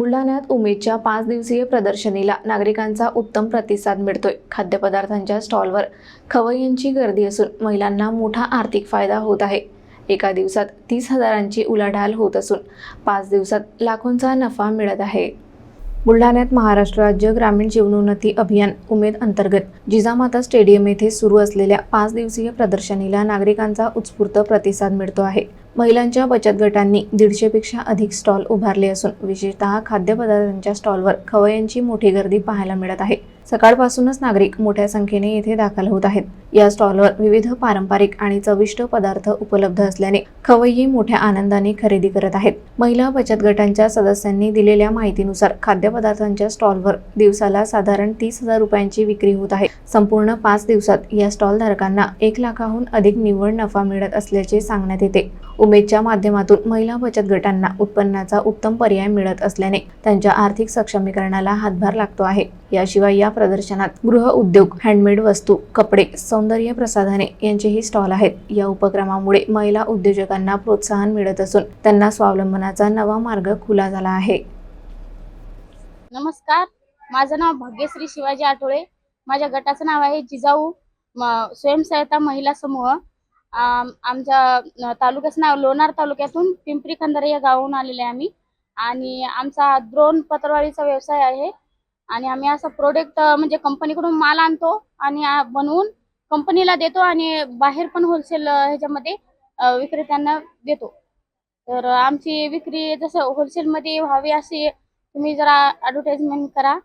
बुलढाण्यात उमेदच्या पाच दिवसीय प्रदर्शनीला नागरिकांचा उत्तम प्रतिसाद मिळतोय. खाद्यपदार्थांच्या स्टॉलवर खवय्यांची गर्दी असून महिलांना मोठा आर्थिक फायदा होत आहे. एका दिवसात तीस हजारांची उलाढाल होत असून पाच दिवसात लाखोंचा नफा मिळत आहे. बुलढाण्यात महाराष्ट्र राज्य ग्रामीण जीवनोन्नती अभियान उमेद अंतर्गत जिजामाता स्टेडियम येथे सुरू असलेल्या पाच दिवसीय प्रदर्शनीला नागरिकांचा उत्स्फूर्त प्रतिसाद मिळतो आहे. महिलांच्या बचत गटांनी दीडशेपेक्षा अधिक स्टॉल उभारले असून विशेषतः खाद्यपदार्थांच्या स्टॉलवर खवय्यांची मोठी गर्दी पाहायला मिळत आहे. सकाळपासूनच नागरिक मोठ्या संख्येने येथे दाखल होत आहेत. या स्टॉलवर विविध पारंपरिक आणि चविष्ट पदार्थ उपलब्ध असल्याने खवय्ये मोठ्या आनंदाने खरेदी करत आहेत. महिला बचत गटांच्या सदस्यांनी दिलेल्या माहितीनुसार खाद्यपदार्थांच्या स्टॉलवर दिवसाला साधारण तीस हजार रुपयांची विक्री होत आहे. संपूर्ण पाच दिवसात या स्टॉल धारकांना एक लाखाहून अधिक निव्वळ नफा मिळत असल्याचे सांगण्यात येते. उमेदच्या माध्यमातून महिला बचत गटांना उत्पन्नाचा उत्तम पर्याय मिळत असल्याने त्यांच्या आर्थिक सक्षमीकरणाला हातभार लागतो आहे. याशिवाय या प्रदर्शनात गृह उद्योग हँडमेड वस्तू कपडे सौंदर्य प्रसाधने यांचेही स्टॉल आहेत. या उपक्रमामुळे महिला उद्योजकांना प्रोत्साहन मिळत असून त्यांना स्वावलंबनाचा नवा मार्ग खुला झाला आहे. नमस्कार. माझं नाव भाग्यश्री शिवाजी आठोळे माझ्या गटाचं नाव आहे जिजाऊ म- स्वयंसहायता महिला समूह. आमच्या तालुक्याचं नाव लोणार तालुक्यातून पिंपरी खंदारे या गावाहून आलेले आम्ही. आणि आमचा द्रोण पत्रवाळीचा व्यवसाय आहे. आणि आम्ही असं प्रोडक्ट म्हणजे कंपनीकडून माल आणतो आणि बनवून कंपनीला देतो आणि बाहेर पण होलसेल ह्याच्यामध्ये विक्रेत्यांना देतो. तर आमची विक्री जसं होलसेलमध्ये व्हावी अशी तुम्ही जरा ॲडव्हर्टाइजमेंट करा.